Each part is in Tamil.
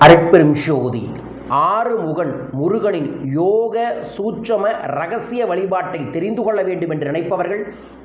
அரைப்பெரும் ஜோதி ஆறுமுகன் முருகனின் யோக சூட்சம ரகசிய வழிபாட்டை தெரிந்து கொள்ள வேண்டும் என்று நினைப்பவர்கள்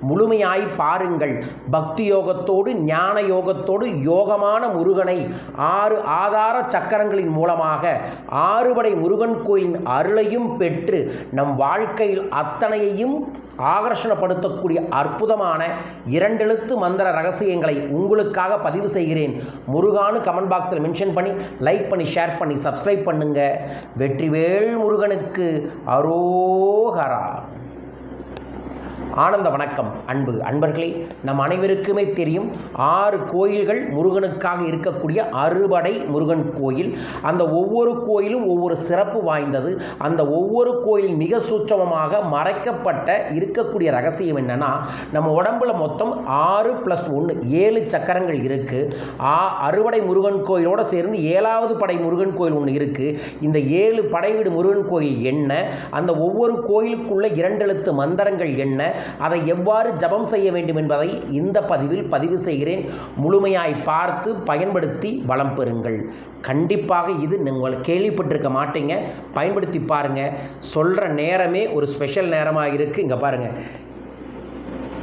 முழுமையாய் பாருங்கள். பக்தி யோகத்தோடு ஞான யோகத்தோடு யோகமான முருகனை ஆறு ஆதார சக்கரங்களின் மூலமாக ஆறுபடை முருகன் கோயிலின் அருளையும் பெற்று நம் வாழ்க்கையில் அத்தனையையும் ஆகர்ஷணப்படுத்தக்கூடிய அற்புதமான இரண்டெழுத்து மந்திர ரகசியங்களை உங்களுக்காக பதிவு செய்கிறேன். முருகானு கமெண்ட் பாக்ஸில் மென்ஷன் பண்ணி லைக் பண்ணி ஷேர் பண்ணி சப்ஸ்கிரைப் பண்ணுங்கள் வெற்றிவேல் முருகனுக்கு அரோகரா. ஆனந்த வணக்கம் அன்பு. அன்பர்களே நம் அனைவருக்குமே தெரியும் ஆறு கோயில்கள் முருகனுக்காக இருக்கக்கூடிய அறுபடை முருகன் கோயில். அந்த ஒவ்வொரு கோயிலும் ஒவ்வொரு சிறப்பு வாய்ந்தது. அந்த ஒவ்வொரு கோயில் மிக சூட்சமமாக மறைக்கப்பட்ட இருக்கக்கூடிய ரகசியம் என்னன்னா நம்ம உடம்புல மொத்தம் ஆறு ப்ளஸ் ஒன்று ஏழு சக்கரங்கள் இருக்குது ஆ அறுபடை முருகன் கோயிலோடு சேர்ந்து ஏழாவது படை முருகன் கோயில் ஒன்று இருக்குது இந்த ஏழு படைவீடு முருகன் கோயில் என்ன? அந்த ஒவ்வொரு கோயிலுக்குள்ள இரண்டெழுத்து மந்திரங்கள் என்ன? அதை எவ்வாறு ஜபம் செய்ய வேண்டும் என்பதை இந்த பதிவில் பதிவு செய்கிறேன். முழுமையாய் பார்த்து பயன்படுத்தி வளம் பெறுங்கள். கண்டிப்பாக இது நீங்கள் கேள்விப்பட்டிருக்க மாட்டீங்க. பயன்படுத்தி பாருங்கள் சொல்கிற நேரமே ஒரு ஸ்பெஷல் நேரமாக இருக்குது இங்கே பாருங்கள்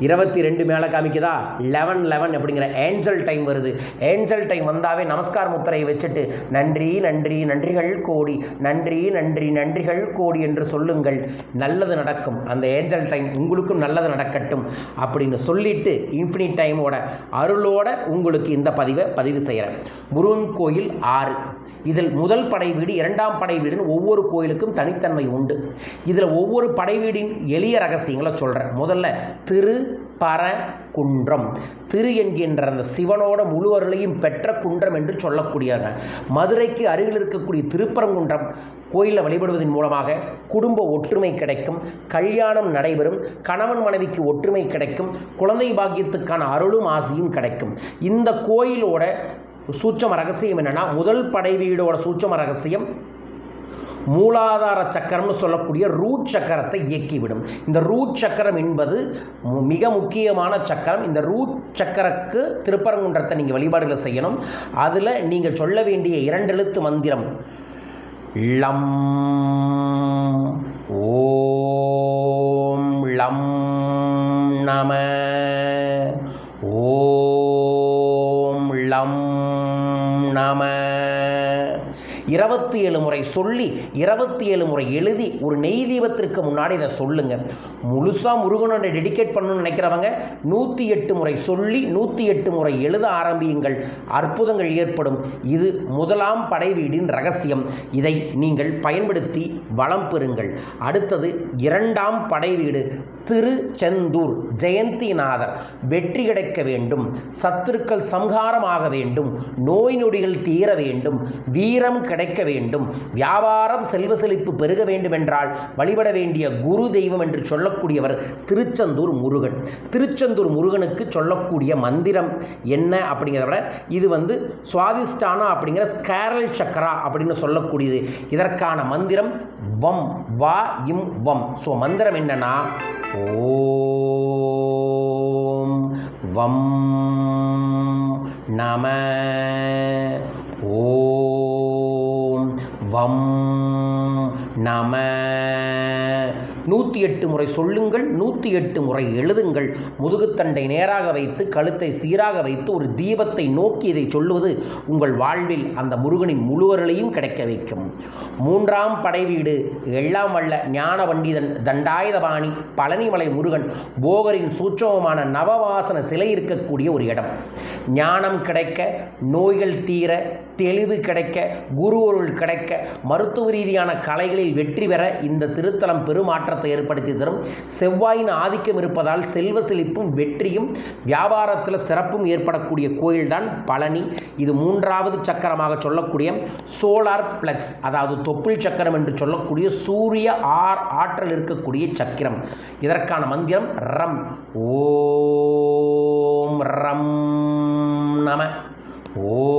இருபத்தி ரெண்டு மேலே காமிக்குதா? லெவன் லெவன் அப்படிங்கிற ஏஞ்சல் டைம் வருது. ஏஞ்சல் டைம் வந்தாவே நமஸ்கார முத்திரையை வச்சுட்டு நன்றி நன்றி நன்றிகள் கோடி நன்றி நன்றி நன்றிகள் கோடி என்று சொல்லுங்கள். நல்லது நடக்கும். அந்த ஏஞ்சல் டைம் உங்களுக்கும் நல்லது நடக்கட்டும் அப்படின்னு சொல்லிட்டு இன்ஃபினிட் டைமோட அருளோட உங்களுக்கு இந்த பதிவை பதிவு செய்கிறேன் முருகன் கோயில் ஆறு. இதில் முதல் படை வீடு இரண்டாம் படை வீடுன்னு ஒவ்வொரு கோயிலுக்கும் தனித்தன்மை உண்டு. இதில் ஒவ்வொரு படை வீடின் எளிய ரகசியங்களை சொல்கிறேன் முதல்ல திரு பர குன்றம் திரு என்கின்ற அந்த சிவனோட முழு அருளையும் பெற்ற குன்றம் என்று சொல்லக்கூடியவங்க. மதுரைக்கு அருகில் இருக்கக்கூடிய திருப்பரங்குன்றம் கோயிலில் வழிபடுவதன் மூலமாக குடும்ப ஒற்றுமை கிடைக்கும் கல்யாணம் நடைபெறும் கணவன் மனைவிக்கு ஒற்றுமை கிடைக்கும் குழந்தை பாக்கியத்துக்கான அருளும் ஆசையும் கிடைக்கும். இந்த கோயிலோட சூட்சம ரகசியம் என்னென்னா முதல் படை வீடோட சூட்சம ரகசியம் மூலாதார சக்கரம்னு சொல்லக்கூடிய ரூட் சக்கரத்தை இயக்கிவிடும். இந்த ரூட் சக்கரம் என்பது மிக முக்கியமான சக்கரம். இந்த ரூட் சக்கரக்கு திருப்பரங்குன்றத்தை நீங்கள் வழிபாடுகளை செய்யணும். அதில் நீங்கள் சொல்ல வேண்டிய இரண்டெழுத்து மந்திரம். லம் ஓம் லம் நம இருபத்தி ஏழு முறை சொல்லி இருபத்தி ஏழு முறை எழுதி ஒரு நெய் தீபத்திற்கு முன்னாடி இதை சொல்லுங்க. முழுசாக முருகனோட டெடிகேட் பண்ணணும்னு நினைக்கிறவங்க நூற்றி எட்டு முறை சொல்லி நூற்றி எட்டு முறை எழுத ஆரம்பியுங்கள். அற்புதங்கள் ஏற்படும். இது முதலாம் படைவீடின் ரகசியம். இதை நீங்கள் பயன்படுத்தி வளம் பெறுங்கள். அடுத்தது இரண்டாம் படை வீடு திருச்செந்தூர் ஜெயந்திநாதர். வெற்றி கிடைக்க வேண்டும். சத்துருக்கள் சம்ஹாரமாக வேண்டும். நோய் நொடிகள் தீர வேண்டும். வீரம் கிடைக்க வேண்டும். வியாபாரம் செல்வ செழிப்பு பெருக வேண்டும் என்றால் வழிபட வேண்டிய குரு தெய்வம் என்று சொல்லக்கூடியவர் திருச்செந்தூர் முருகன். திருச்செந்தூர் முருகனுக்கு சொல்லக்கூடிய மந்திரம் என்ன அப்படிங்கிறத விட இது வந்து சுவாதிஷ்டானா அப்படிங்கிற ஸ்கேரல் சக்கரா அப்படின்னு சொல்லக்கூடியது. இதற்கான மந்திரம் வம் வா இம் வம். ஸோ மந்திரம் என்னன்னா ஓம் வம் நம ஓம் வம் நம. நூற்றி எட்டு முறை சொல்லுங்கள் நூற்றி எட்டு முறை எழுதுங்கள். முதுகுத்தண்டை நேராக வைத்து கழுத்தை சீராக வைத்து ஒரு தீபத்தை நோக்கி இதை சொல்லுவது உங்கள் வாழ்வில் அந்த முருகனின் முழுவர்களையும் கிடைக்க வைக்கும். மூன்றாம் படை வீடு எல்லாம் வல்ல ஞான பண்டிதன் தண்டாயுதபாணி பழனிமலை முருகன் போகரின் சூட்சமமான நவவாசன சிலை இருக்கக்கூடிய ஒரு இடம். ஞானம் கிடைக்க நோய்கள் தீர தெளிவு கிடைக்க குருவருள் கிடைக்க மருத்துவ ரீதியான கலைகளில் வெற்றி பெற இந்த திருத்தலம் மாற்றத்தை ஏற்படுத்தி தரும். செவ்வாயின் ஆதிக்கம் இருப்பதால் செல்வ செழிப்பும் வெற்றியும் வியாபாரத்தில் சிறப்பும் ஏற்படக்கூடிய கோயில்தான் பழனி. இது மூன்றாவது சக்கரமாக சொல்லக்கூடிய சோலார் பிளக்ஸ் அதாவது தொப்புள் சக்கரம் என்று சொல்லக்கூடிய சூரிய ஆர் ஆற்றல் இருக்கக்கூடிய சக்கரம். இதற்கான மந்திரம் ரம். ஓம் ரம் நம. ஓ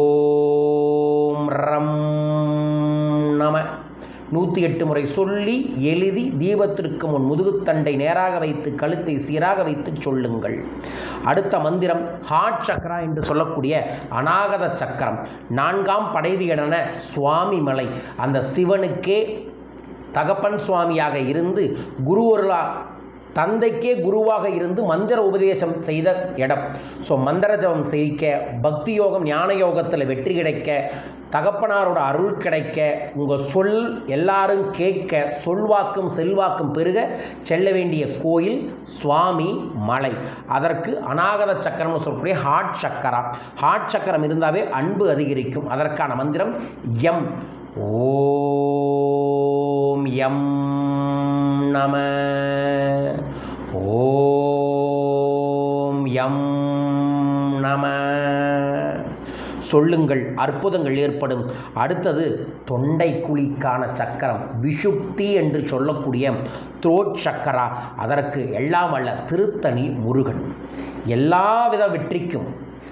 நூற்றி எட்டு முறை சொல்லி எழுதி தீபத்திற்கு முன் முதுகுத்தண்டை நேராக வைத்து கழுத்தை சீராக வைத்து சொல்லுங்கள். அடுத்த மந்திரம் ஹாட் சக்கரா என்று சொல்லக்கூடிய அநாகத சக்கரம். நான்காம் படைவீடன சுவாமி மலை. அந்த சிவனுக்கே தகப்பன் சுவாமியாக இருந்து குருவருளா தந்தைக்கே குருவாக இருந்து மந்திர உபதேசம் செய்த இடம். ஸோ மந்திர ஜபம் செய்க பக்தி யோகம் ஞான யோகத்தில் வெற்றி கிடைக்க தகப்பனாரோட அருள் கிடைக்க உங்கள் சொல் எல்லாரும் கேட்க சொல்வாக்கும் செல்வாக்கும் பெருக செல்ல வேண்டிய கோயில் சுவாமி மலை. அதற்கு அநாகத சக்கரம்னு சொல்லக்கூடிய ஹாட் சக்கரா. ஹாட் சக்கரம் இருந்தாவே அன்பு அதிகரிக்கும். அதற்கான மந்திரம் எம். ஓம் எம் நம ஓம் எம் நம. சொல்லுங்கள் அற்புதங்கள் ஏற்படும். அடுத்தது தொண்டை குழிக்கான சக்கரம் விஷுப்தி என்று சொல்லக்கூடிய த்ரோட் சக்கரா. அதற்கு எல்லாம் அல்ல திருத்தணி முருகன். எல்லாவித வெற்றிக்கும்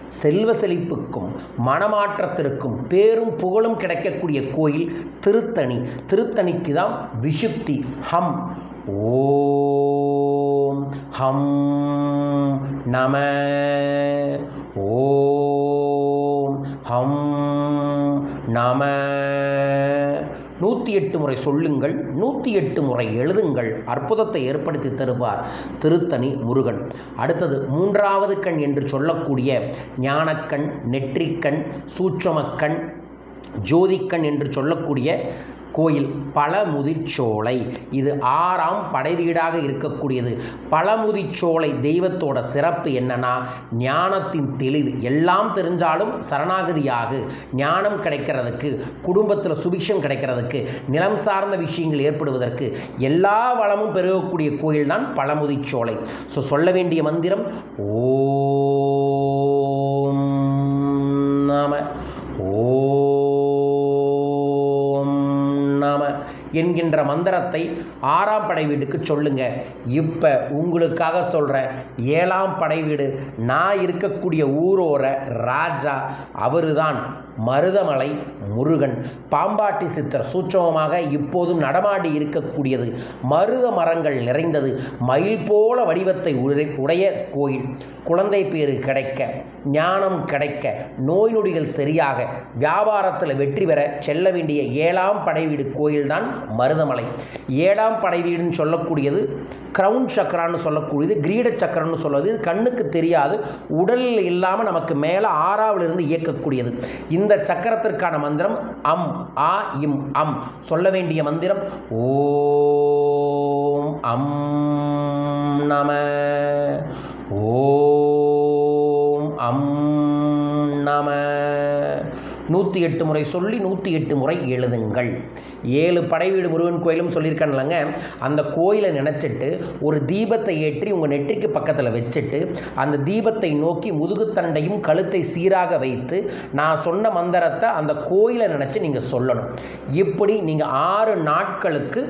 செல்வ செழிப்புக்கும் மனமாற்றத்திற்கும் பேரும் புகழும் கிடைக்கக்கூடிய கோயில் திருத்தணி. திருத்தணிக்கு தான் விஷுப்தி ஹம். ஓ ஹம் நம ஓம் ஹம் நம. நூற்றி எட்டு முறை சொல்லுங்கள் நூற்றி எட்டு முறை எழுதுங்கள். அற்புதத்தை ஏற்படுத்தி தருவார் திருத்தணி முருகன். அடுத்தது மூன்றாவது கண் என்று சொல்லக்கூடிய ஞானக்கண் நெற்றிக்கண் சூட்சமக்கண் ஜோதிக்கண் என்று சொல்லக்கூடிய கோயில் பழமுதிர்ச்சோலை. இது ஆறாம் படைவீடாக இருக்கக்கூடியது. பழமுதிர்ச்சோலை தெய்வத்தோட சிறப்பு என்னன்னா ஞானத்தின் தெளிவு. எல்லாம் தெரிஞ்சாலும் சரணாகதியாக ஞானம் கிடைக்கிறதுக்கு குடும்பத்தில் சுபிக்ஷம் கிடைக்கிறதுக்கு நிலம் சார்ந்த விஷயங்கள் ஏற்படுவதற்கு எல்லா வளமும் பெருகக்கூடிய கோயில் தான் பழமுதிர்ச்சோலை. ஸோ சொல்ல வேண்டிய மந்திரம் ஓ என்கின்ற மந்திரத்தை ஆறாம் படை வீட்டுக்கு சொல்லுங்க. இப்போ உங்களுக்காக சொல்கிறேன் ஏழாம் படை வீடு நான் இருக்கக்கூடிய ஊரோர ராஜா அவருதான் மருதமலை முருகன். பாம்பாட்டி சித்தர் சூட்சமமாக இப்போதும் நடமாடி இருக்கக்கூடியது. மருத மரங்கள் நிறைந்தது. மயில் போல வடிவத்தை உடைய- உடைய கோயில். குழந்தை பேறு கிடைக்க ஞானம் கிடைக்க நோய் நொடிகள் சரியாக வியாபாரத்தில் வெற்றி பெற செல்ல வேண்டிய ஏழாம் படைவீடு கோயில்தான் மருதமலை. ஏழாம் படைவீடுன்னு சொல்லக்கூடியது க்ரௌன் சக்கரான்னு சொல்லக்கூடியது கிரீட சக்கரம்னு சொல்வது. இது கண்ணுக்கு தெரியாது உடலில் இல்லாமல் நமக்கு மேலே ஆறாவிலிருந்து இயக்கக்கூடியது. இந்த சக்கரத்திற்கான மந்திரம் அம் ஆ இம் அம். சொல்ல வேண்டிய மந்திரம் ஓம் அம் நம. நூற்றி எட்டு முறை சொல்லி நூற்றி எட்டு முறை எழுதுங்கள். ஏழு படைவீடு முருகன் கோயிலும் சொல்லியிருக்கேன்லங்க. அந்த கோயிலை நினச்சிட்டு ஒரு தீபத்தை ஏற்றி உங்கள் நெற்றிக்கு பக்கத்தில் வச்சுட்டு அந்த தீபத்தை நோக்கி முதுகுத்தண்டையும் கழுத்தை சீராக வைத்து நான் சொன்ன மந்திரத்தை அந்த கோயிலை நினச்சி நீங்கள் சொல்லணும். இப்படி நீங்கள் ஆறு நாட்களுக்கு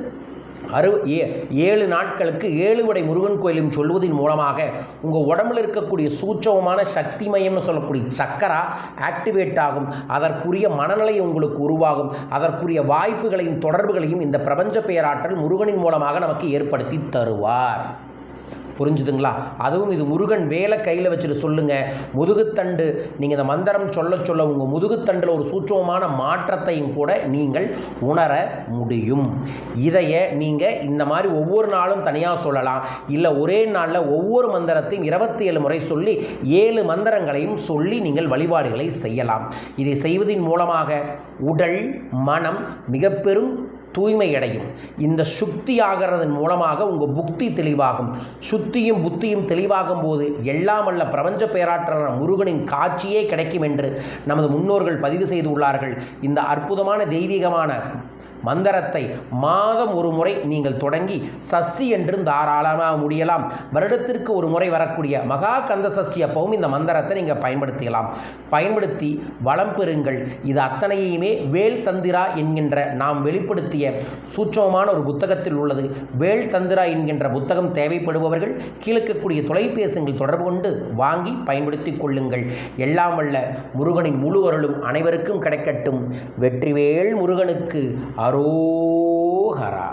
அறு ஏ ஏழு நாட்களுக்கு ஏழு வடை முருகன் கோயிலும் சொல்வதன் மூலமாக உங்கள் உடம்புல இருக்கக்கூடிய சூட்சவமான சக்தி மையம்னு சொல்லக்கூடிய சக்கரா ஆக்டிவேட் ஆகும். அதற்குரிய மனநிலை உங்களுக்கு உருவாகும். அதற்குரிய வாய்ப்புகளையும் தொடர்புகளையும் இந்த பிரபஞ்ச பேராற்றல் முருகனின் மூலமாக நமக்கு ஏற்படுத்தி தருவார். புரிஞ்சுதுங்களா? அதுவும் இது முருகன் வேலை கையில் வச்சுட்டு சொல்லுங்க. முதுகுத்தண்டு நீங்கள் இந்த மந்திரம் சொல்ல சொல்ல உங்கள் முதுகுத்தண்டில் ஒரு சூட்சமான மாற்றத்தையும் கூட நீங்கள் உணர முடியும். இதையே நீங்கள் இந்த மாதிரி ஒவ்வொரு நாளும் தனியாக சொல்லலாம். இல்லை ஒரே நாளில் ஒவ்வொரு மந்திரத்தையும் இருபத்தி ஏழு முறை சொல்லி ஏழு மந்திரங்களையும் சொல்லி நீங்கள் வழிபாடுகளை செய்யலாம். இதை செய்வதன் மூலமாக உடல் மனம் மிக பெரும் தூய்மையடையும். இந்த சுக்தி ஆகிறதன் மூலமாக உங்கள் புக்தி தெளிவாகும். சுத்தியும் புத்தியும் தெளிவாகும் போது எல்லாம் அல்ல பிரபஞ்ச பேராற்றலான முருகனின் காட்சியே கிடைக்கும் என்று நமது முன்னோர்கள் பதிவு செய்துள்ளார்கள். இந்த அற்புதமான தெய்வீகமான மந்திரத்தை மாதம் ஒரு முறை நீங்கள் தொடங்கி சசி என்றும் தாராளமாக முடியலாம். வருடத்திற்கு ஒரு முறை வரக்கூடிய மகா கந்த சஷ்டி அப்பவும் இந்த மந்திரத்தை நீங்கள் பயன்படுத்திக்கலாம். பயன்படுத்தி வளம் பெறுங்கள். இது அத்தனையுமே வேல் தந்திரா என்கின்ற நாம் வெளிப்படுத்திய சூட்சமமான ஒரு புத்தகத்தில் உள்ளது. வேல் தந்திரா என்கின்ற புத்தகம் தேவைப்படுபவர்கள் கீழக்கக்கூடிய தொலைபேசிகள் தொடர்பு கொண்டு வாங்கி பயன்படுத்திக் கொள்ளுங்கள். எல்லாம் வல்ல முருகனின் முழு அருளும் அனைவருக்கும் கிடைக்கட்டும். வெற்றிவேல் முருகனுக்கு அருள் haru haram.